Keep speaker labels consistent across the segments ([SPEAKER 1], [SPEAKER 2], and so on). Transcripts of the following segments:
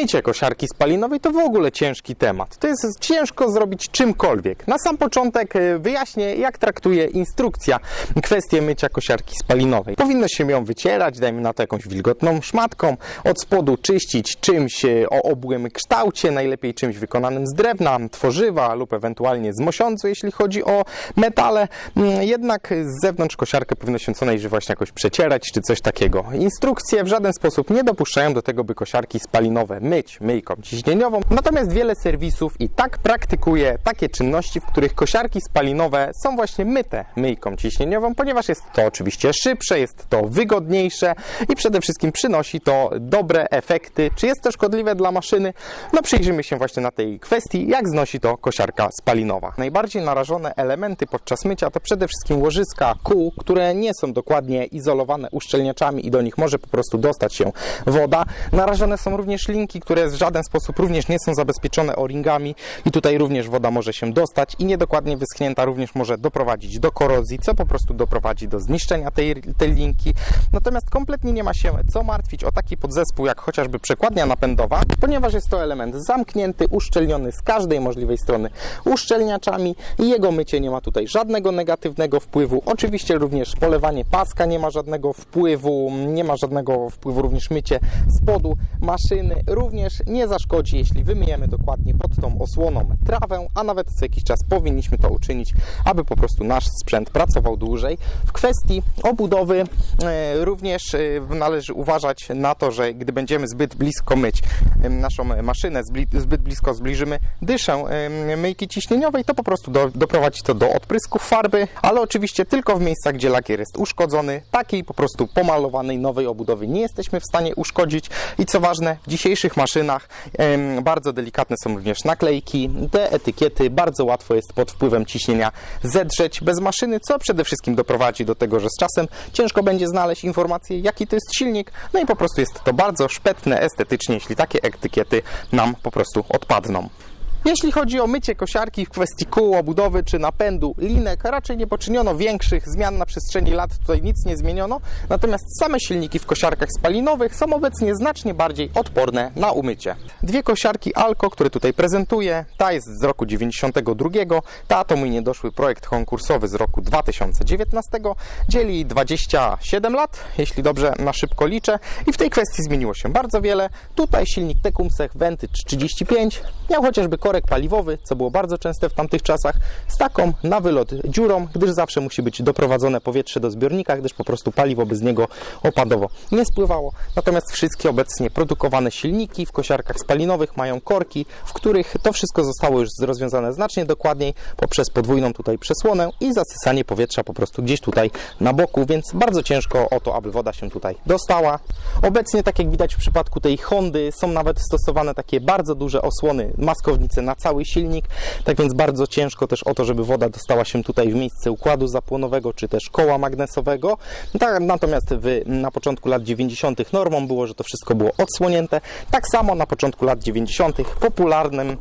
[SPEAKER 1] Mycie kosiarki spalinowej to w ogóle ciężki temat. To jest ciężko zrobić czymkolwiek. Na sam początek e, wyjaśnię, jak traktuje instrukcja kwestię mycia kosiarki spalinowej. Powinno się ją wycierać, dajmy na to jakąś wilgotną szmatką, od spodu czyścić czymś e, o obłym kształcie, najlepiej czymś wykonanym z drewna, tworzywa lub ewentualnie z mosiądzu, jeśli chodzi o metale. Mm, Jednak z zewnątrz kosiarkę powinno się co najwyżej właśnie jakoś przecierać czy coś takiego. Instrukcje w żaden sposób nie dopuszczają do tego, by kosiarki spalinowe myć myjką ciśnieniową. Natomiast wiele serwisów i tak praktykuje takie czynności, w których kosiarki spalinowe są właśnie myte myjką ciśnieniową, ponieważ jest to oczywiście szybsze, jest to wygodniejsze i przede wszystkim przynosi to dobre efekty. Czy jest to szkodliwe dla maszyny? No przyjrzymy się właśnie na tej kwestii, jak znosi to kosiarka spalinowa. Najbardziej narażone elementy podczas mycia to przede wszystkim łożyska kół, które nie są dokładnie izolowane uszczelniaczami i do nich może po prostu dostać się woda. Narażone są również linki, które w żaden sposób również nie są zabezpieczone o-ringami i tutaj również woda może się dostać i niedokładnie wyschnięta również może doprowadzić do korozji, co po prostu doprowadzi do zniszczenia tej, tej linki. Natomiast kompletnie nie ma się co martwić o taki podzespół jak chociażby przekładnia napędowa, ponieważ jest to element zamknięty, uszczelniony z każdej możliwej strony uszczelniaczami i jego mycie nie ma tutaj żadnego negatywnego wpływu. Oczywiście również polewanie paska nie ma żadnego wpływu, nie ma żadnego wpływu również mycie spodu maszyny. Również nie zaszkodzi, jeśli wymyjemy dokładnie pod tą osłoną trawę, a nawet co jakiś czas powinniśmy to uczynić, aby po prostu nasz sprzęt pracował dłużej. W kwestii obudowy e, również e, należy uważać na to, że gdy będziemy zbyt blisko myć naszą maszynę, zbyt blisko zbliżymy dyszę myjki ciśnieniowej, to po prostu do, doprowadzi to do odprysków farby, ale oczywiście tylko w miejscach, gdzie lakier jest uszkodzony. Takiej po prostu pomalowanej nowej obudowy nie jesteśmy w stanie uszkodzić i co ważne, w dzisiejszych maszynach bardzo delikatne są również naklejki. Te etykiety bardzo łatwo jest pod wpływem ciśnienia zedrzeć bez maszyny, co przede wszystkim doprowadzi do tego, że z czasem ciężko będzie znaleźć informację, jaki to jest silnik. No i po prostu jest to bardzo szpetne estetycznie, jeśli takie etykiety nam po prostu odpadną. Jeśli chodzi o mycie kosiarki w kwestii kół, obudowy czy napędu linek, raczej nie poczyniono większych zmian na przestrzeni lat, tutaj nic nie zmieniono. Natomiast same silniki w kosiarkach spalinowych są obecnie znacznie bardziej odporne na umycie. Dwie kosiarki Alco, które tutaj prezentuję, ta jest z roku 92, ta to mój niedoszły projekt konkursowy z roku 2019, dzieli 27 lat, jeśli dobrze na szybko liczę i w tej kwestii zmieniło się bardzo wiele. Tutaj silnik Tecumseh Vantage 35 miał chociażby korek paliwowy, co było bardzo częste w tamtych czasach, z taką na wylot dziurą, gdyż zawsze musi być doprowadzone powietrze do zbiornika, gdyż po prostu paliwo by z niego opadowo nie spływało. Natomiast wszystkie obecnie produkowane silniki w kosiarkach spalinowych mają korki, w których to wszystko zostało już rozwiązane znacznie dokładniej poprzez podwójną tutaj przesłonę i zasysanie powietrza po prostu gdzieś tutaj na boku, więc bardzo ciężko o to, aby woda się tutaj dostała. Obecnie, tak jak widać w przypadku tej Hondy, są nawet stosowane takie bardzo duże osłony, maskownice na cały silnik, tak więc bardzo ciężko też o to, żeby woda dostała się tutaj w miejsce układu zapłonowego, czy też koła magnesowego. Tak, natomiast w, na początku lat 90. normą było, że to wszystko było odsłonięte. Tak samo na początku lat 90. popularnym,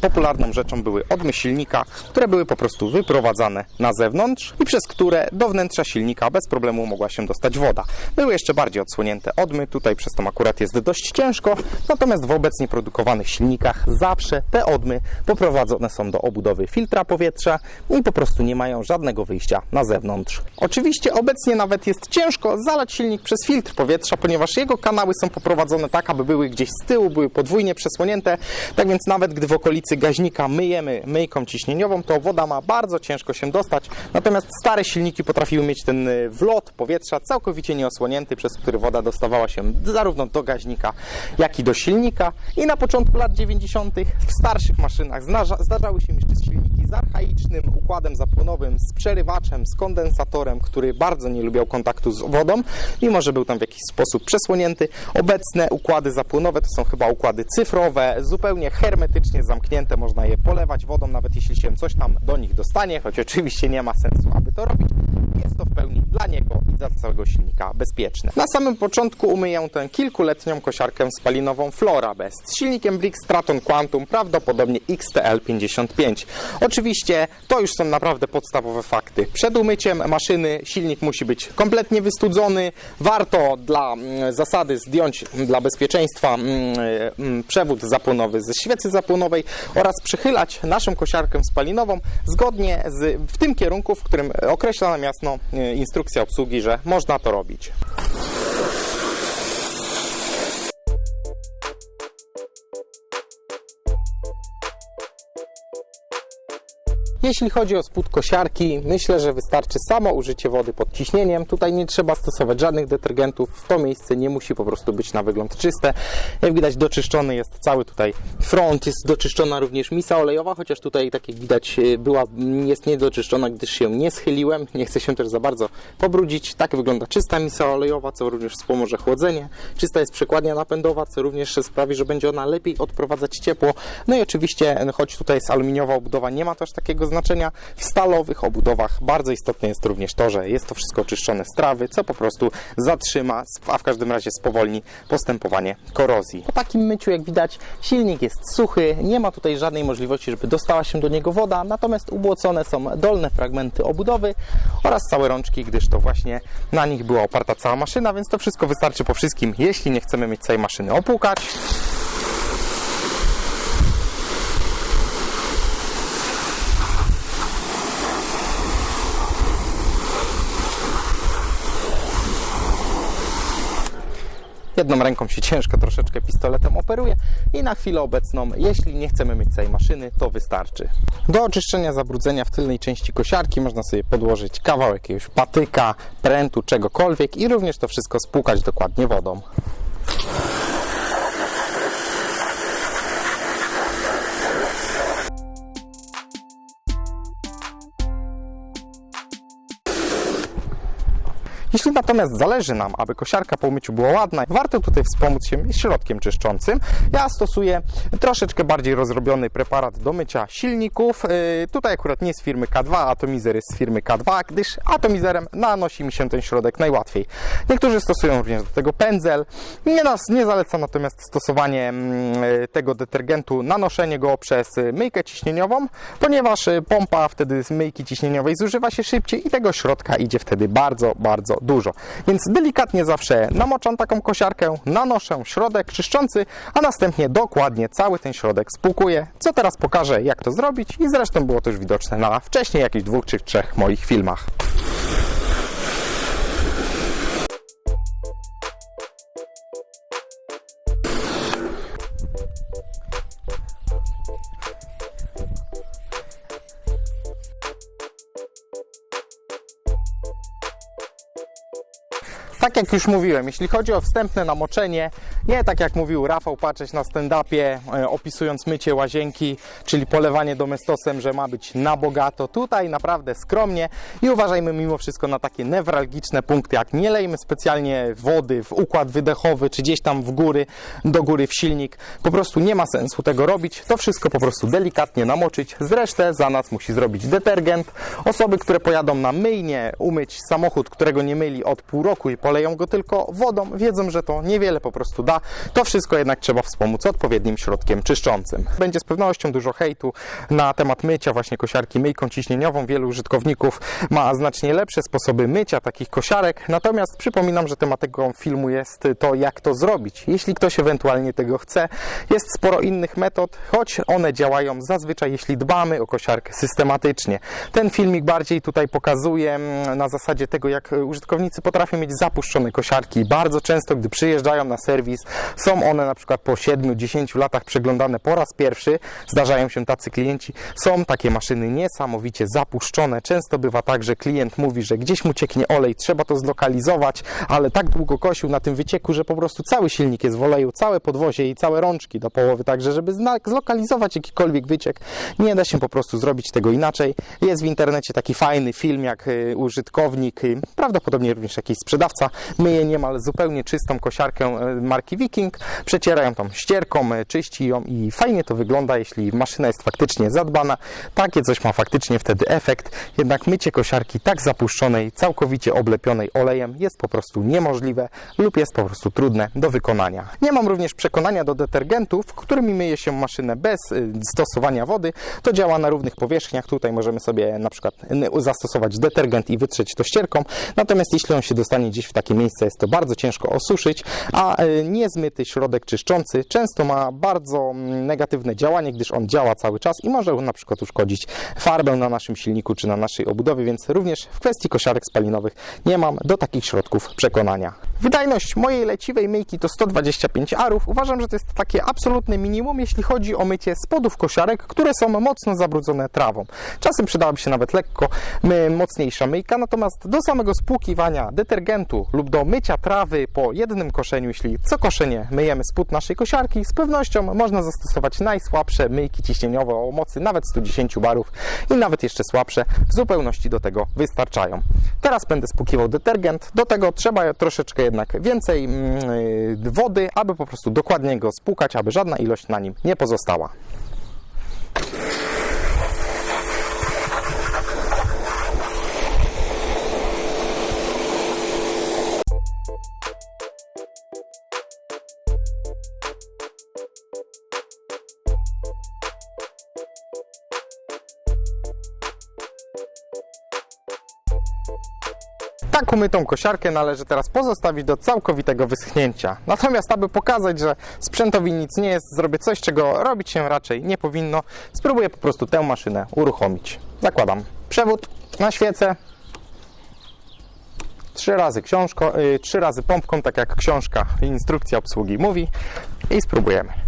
[SPEAKER 1] popularną rzeczą były odmy silnika, które były po prostu wyprowadzane na zewnątrz i przez które do wnętrza silnika bez problemu mogła się dostać woda. Były jeszcze bardziej odsłonięte odmy, tutaj przez to akurat jest dość ciężko, natomiast w obecnie produkowanych silnikach zawsze te odmy poprowadzone są do obudowy filtra powietrza i po prostu nie mają żadnego wyjścia na zewnątrz. Oczywiście obecnie nawet jest ciężko zalać silnik przez filtr powietrza, ponieważ jego kanały są poprowadzone tak, aby były gdzieś z tyłu, były podwójnie przesłonięte, tak więc nawet gdy w okolicy gaźnika myjemy myjką ciśnieniową, to woda ma bardzo ciężko się dostać, natomiast stare silniki potrafiły mieć ten y, wlot powietrza całkowicie nieosłonięty, przez który woda dostawała się zarówno do gaźnika, jak i do silnika i na początku lat 90. w starszych maszynach zdarza, zdarzały się jeszcze silniki z archaicznym układem zapłonowym, z przerywaczem, z kondensatorem, który bardzo nie lubiał kontaktu z wodą, mimo że był tam w jakiś sposób przesłonięty. Obecne układy zapłonowe to są chyba układy cyfrowe, zupełnie hermetycznie zamknięte, można je polewać wodą, nawet jeśli się coś tam do nich dostanie, choć oczywiście nie ma sensu, aby to robić. Jest to w pełni dla niego i dla całego silnika bezpieczne. Na samym początku umyję tę kilkuletnią kosiarkę spalinową Flora Best z silnikiem Brix Straton Quantum, prawdopodobnie XTL55. Oczywiście to już są naprawdę podstawowe fakty. Przed umyciem maszyny silnik musi być kompletnie wystudzony. Warto dla mm, zasady zdjąć dla bezpieczeństwa mm, mm, przewód zapłonowy ze świecy zapłonowej oraz przychylać naszą kosiarkę spalinową zgodnie z, w tym kierunku, w którym określa nam jasno instrukcja obsługi, że można to robić. Jeśli chodzi o spód kosiarki, myślę, że wystarczy samo użycie wody pod ciśnieniem. Tutaj nie trzeba stosować żadnych detergentów. To miejsce nie musi po prostu być na wygląd czyste. Jak widać, doczyszczony jest cały tutaj front. Jest doczyszczona również misa olejowa, chociaż tutaj, tak jak widać, była, jest niedoczyszczona, gdyż się nie schyliłem. Nie chcę się też za bardzo pobrudzić. Tak wygląda czysta misa olejowa, co również wspomoże chłodzenie. Czysta jest przekładnia napędowa, co również sprawi, że będzie ona lepiej odprowadzać ciepło. No i oczywiście, choć tutaj jest aluminiowa obudowa, nie ma też takiego W stalowych obudowach bardzo istotne jest również to, że jest to wszystko oczyszczone z trawy, co po prostu zatrzyma, a w każdym razie spowolni postępowanie korozji. Po takim myciu, jak widać, silnik jest suchy, nie ma tutaj żadnej możliwości, żeby dostała się do niego woda, natomiast ubłocone są dolne fragmenty obudowy oraz całe rączki, gdyż to właśnie na nich była oparta cała maszyna, więc to wszystko wystarczy po wszystkim, jeśli nie chcemy mieć całej maszyny opłukać. Jedną ręką się ciężko troszeczkę pistoletem operuje i na chwilę obecną, jeśli nie chcemy mieć całej maszyny, to wystarczy. Do oczyszczenia zabrudzenia w tylnej części kosiarki można sobie podłożyć kawałek jakiegoś patyka, prętu, czegokolwiek i również to wszystko spłukać dokładnie wodą. Jeśli natomiast zależy nam, aby kosiarka po umyciu była ładna, warto tutaj wspomóc się środkiem czyszczącym. Ja stosuję troszeczkę bardziej rozrobiony preparat do mycia silników. Yy, tutaj akurat nie z firmy K2, Atomizer jest z firmy K2, gdyż atomizerem nanosi mi się ten środek najłatwiej. Niektórzy stosują również do tego pędzel. Nie, nas, nie zalecam natomiast stosowanie mm, tego detergentu, nanoszenie go przez myjkę ciśnieniową, ponieważ pompa wtedy z myjki ciśnieniowej zużywa się szybciej i tego środka idzie wtedy bardzo, bardzo dużo. Więc delikatnie zawsze namoczam taką kosiarkę, nanoszę środek czyszczący, a następnie dokładnie cały ten środek spłukuję, co teraz pokażę jak to zrobić i zresztą było to już widoczne na wcześniej jakichś dwóch czy trzech moich filmach. Tak jak już mówiłem, jeśli chodzi o wstępne namoczenie, nie tak jak mówił Rafał Patrzeć na stand-upie, e, opisując mycie łazienki, czyli polewanie domestosem, że ma być na bogato. Tutaj naprawdę skromnie i uważajmy mimo wszystko na takie newralgiczne punkty, jak nie lejmy specjalnie wody w układ wydechowy, czy gdzieś tam w góry, do góry w silnik. Po prostu nie ma sensu tego robić. To wszystko po prostu delikatnie namoczyć. Zresztą za nas musi zrobić detergent. Osoby, które pojadą na myjnie umyć samochód, którego nie myli od pół roku i poleją go tylko wodą, wiedzą, że to niewiele po prostu da. To wszystko jednak trzeba wspomóc odpowiednim środkiem czyszczącym. Będzie z pewnością dużo hejtu na temat mycia właśnie kosiarki myjką ciśnieniową. Wielu użytkowników ma znacznie lepsze sposoby mycia takich kosiarek. Natomiast przypominam, że tematyką filmu jest to, jak to zrobić. Jeśli ktoś ewentualnie tego chce, jest sporo innych metod, choć one działają zazwyczaj, jeśli dbamy o kosiarkę systematycznie. Ten filmik bardziej tutaj pokazuje mm, na zasadzie tego, jak użytkownicy potrafią mieć zapuszczone kosiarki. Bardzo często, gdy przyjeżdżają na serwis, są one na przykład po 7-10 latach przeglądane po raz pierwszy. Zdarzają się tacy klienci. Są takie maszyny niesamowicie zapuszczone. Często bywa tak, że klient mówi, że gdzieś mu cieknie olej, trzeba to zlokalizować, ale tak długo kosił na tym wycieku, że po prostu cały silnik jest w oleju, całe podwozie i całe rączki do połowy. Także, żeby zlokalizować jakikolwiek wyciek, nie da się po prostu zrobić tego inaczej. Jest w internecie taki fajny film, jak y, użytkownik, y, prawdopodobnie również jakiś sprzedawca, myje niemal zupełnie czystą kosiarkę e, marki Viking, przeciera ją tą ścierką, czyści ją i fajnie to wygląda, jeśli maszyna jest faktycznie zadbana. Takie coś ma faktycznie wtedy efekt, jednak mycie kosiarki tak zapuszczonej, całkowicie oblepionej olejem jest po prostu niemożliwe lub jest po prostu trudne do wykonania. Nie mam również przekonania do detergentów, którymi myje się maszynę bez y, stosowania wody. To działa na równych powierzchniach. Tutaj możemy sobie na przykład zastosować detergent i wytrzeć to ścierką. Natomiast jeśli on się dostanie gdzieś w takie miejsce, jest to bardzo ciężko osuszyć, a y, niezmyty środek czyszczący często ma bardzo mm, negatywne działanie, gdyż on działa cały czas i może na przykład uszkodzić farbę na naszym silniku czy na naszej obudowie, więc również w kwestii kosiarek spalinowych nie mam do takich środków przekonania. Wydajność mojej leciwej myjki to 125 arów. Uważam, że to jest takie absolutne minimum, jeśli chodzi o mycie spodów kosiarek, które są mocno zabrudzone trawą. Czasem przydałaby się nawet lekko mocniejsza myjka, natomiast do samego spłukiwania detergentu lub do mycia trawy po jednym koszeniu, jeśli co koszenie myjemy spód naszej kosiarki, z pewnością można zastosować najsłabsze myjki ciśnieniowe o mocy nawet 110 barów i nawet jeszcze słabsze w zupełności do tego wystarczają. Teraz będę spłukiwał detergent, do tego trzeba troszeczkę jednak więcej mm, y, wody, aby po prostu dokładnie go spłukać, aby żadna ilość na nim nie pozostała. Tak umytą kosiarkę należy teraz pozostawić do całkowitego wyschnięcia. Natomiast, aby pokazać, że sprzętowi nic nie jest, zrobię coś, czego robić się raczej nie powinno. Spróbuję po prostu tę maszynę uruchomić. Zakładam przewód na świecę. Trzy razy książko, y, trzy razy pompką, tak jak książka instrukcja obsługi mówi. I spróbujemy.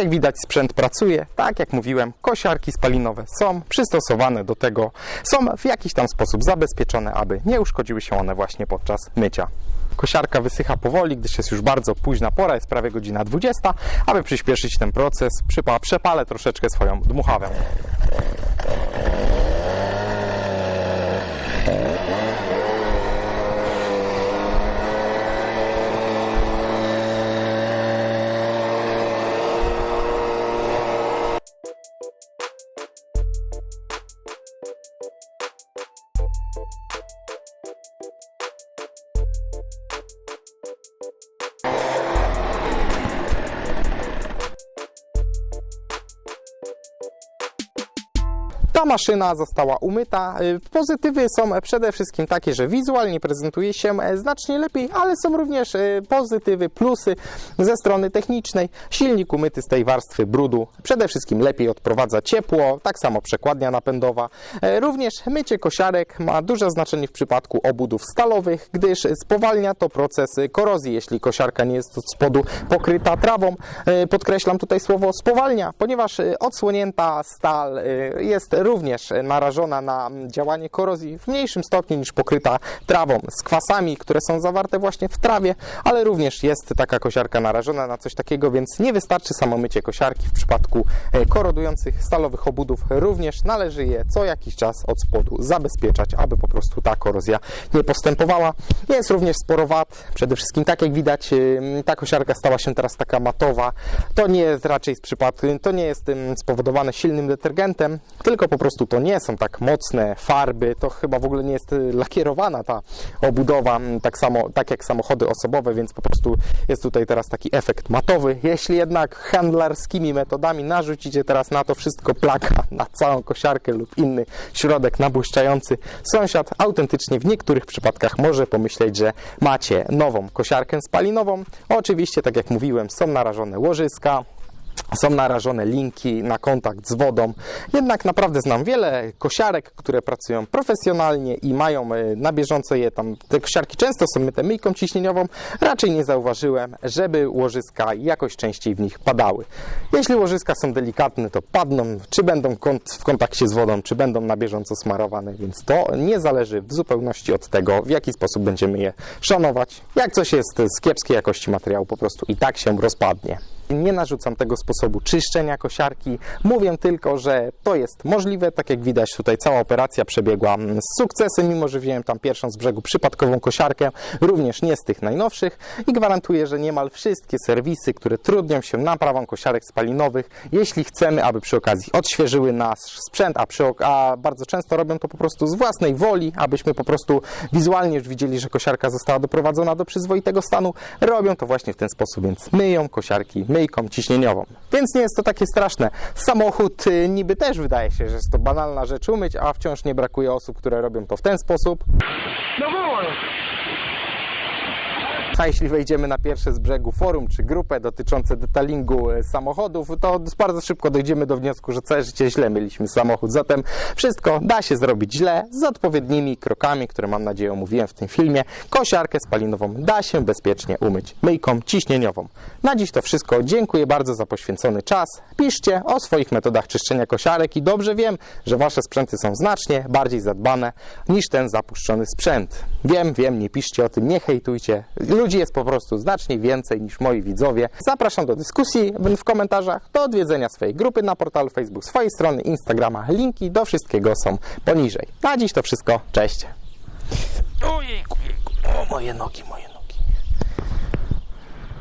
[SPEAKER 1] Jak widać, sprzęt pracuje. Tak jak mówiłem, kosiarki spalinowe są przystosowane do tego, są w jakiś tam sposób zabezpieczone, aby nie uszkodziły się one właśnie podczas mycia. Kosiarka wysycha powoli, gdyż jest już bardzo późna pora, jest prawie godzina 20. Aby przyspieszyć ten proces, przepalę troszeczkę swoją dmuchawę. Ta maszyna została umyta. Y, Pozytywy są przede wszystkim takie, że wizualnie prezentuje się e, znacznie lepiej, ale są również e, pozytywy, plusy ze strony technicznej. Silnik umyty z tej warstwy brudu przede wszystkim lepiej odprowadza ciepło, tak samo przekładnia napędowa. E, Również mycie kosiarek ma duże znaczenie w przypadku obudów stalowych, gdyż spowalnia to proces korozji, jeśli kosiarka nie jest od spodu pokryta trawą. Podkreślam tutaj słowo spowalnia, ponieważ odsłonięta stal jest również narażona na działanie korozji w mniejszym stopniu niż pokryta trawą z kwasami, które są zawarte właśnie w trawie, ale również jest taka kosiarka narażona na coś takiego, więc nie wystarczy samo mycie kosiarki w przypadku e, korodujących stalowych obudów. Również należy je co jakiś czas od spodu zabezpieczać, aby po prostu ta korozja nie postępowała. Jest również sporo wad, przede wszystkim tak jak widać ym, ta kosiarka stała się teraz taka matowa. To nie jest raczej z przypadku, to nie jest spowodowane silnym detergentem, tylko po prostu to nie są tak mocne farby, to chyba w ogóle nie jest y, lakierowana ta obudowa, ym, tak samo, tak jak samochody osobowe, więc po prostu jest tutaj teraz taki efekt matowy. Jeśli jednak handlarskimi metodami narzucicie teraz na to wszystko plaka, na całą kosiarkę lub inny środek nabłyszczający, sąsiad autentycznie w niektórych przypadkach może pomyśleć, że macie nową kosiarkę spalinową. Oczywiście, tak jak mówiłem, są narażone łożyska, są narażone linki na kontakt z wodą. Jednak naprawdę znam wiele kosiarek, które pracują profesjonalnie i mają e, na bieżąco je tam. Te kosiarki często są myte myjką ciśnieniową. Raczej nie zauważyłem, żeby łożyska jakoś częściej w nich padały. Jeśli łożyska są delikatne, to padną, czy będą w kontakcie z wodą, czy będą na bieżąco smarowane, więc to nie zależy w zupełności od tego, w jaki sposób będziemy je szanować. Jak coś jest z kiepskiej jakości materiału, po prostu i tak się rozpadnie. Nie narzucam tego sposobu czyszczenia kosiarki. Mówię tylko, że to jest możliwe. Tak jak widać, tutaj cała operacja przebiegła mm, z sukcesem, mimo że wziąłem tam pierwszą z brzegu przypadkową kosiarkę, również nie z tych najnowszych i gwarantuję, że niemal wszystkie serwisy, które trudnią się naprawą kosiarek spalinowych, jeśli chcemy, aby przy okazji odświeżyły nasz sprzęt, a, przy, a bardzo często robią to po prostu z własnej woli, abyśmy po prostu wizualnie już widzieli, że kosiarka została doprowadzona do przyzwoitego stanu, robią to właśnie w ten sposób, więc myją kosiarki myjką ciśnieniową. Więc nie jest to takie straszne. Samochód y, niby też wydaje się, że jest to banalna rzecz umyć, a wciąż nie brakuje osób, które robią to w ten sposób.
[SPEAKER 2] No!
[SPEAKER 1] A jeśli wejdziemy na pierwsze z brzegu forum czy grupę dotyczące detalingu e, samochodów, to bardzo szybko dojdziemy do wniosku, że całe życie źle mieliśmy samochód. Zatem wszystko da się zrobić źle z odpowiednimi krokami, które mam nadzieję omówiłem w tym filmie. Kosiarkę spalinową da się bezpiecznie umyć myjką ciśnieniową. Na dziś to wszystko. Dziękuję bardzo za poświęcony czas. Piszcie o swoich metodach czyszczenia kosiarek i dobrze wiem, że wasze sprzęty są znacznie bardziej zadbane niż ten zapuszczony sprzęt. Wiem, wiem, nie piszcie o tym, nie hejtujcie. Ludzi jest po prostu znacznie więcej niż moi widzowie. Zapraszam do dyskusji w komentarzach, do odwiedzenia swojej grupy na portalu Facebook, swojej strony Instagrama. Linki do wszystkiego są poniżej. Na dziś to wszystko. Cześć. Ojejku, jejku. O, moje nogi, moje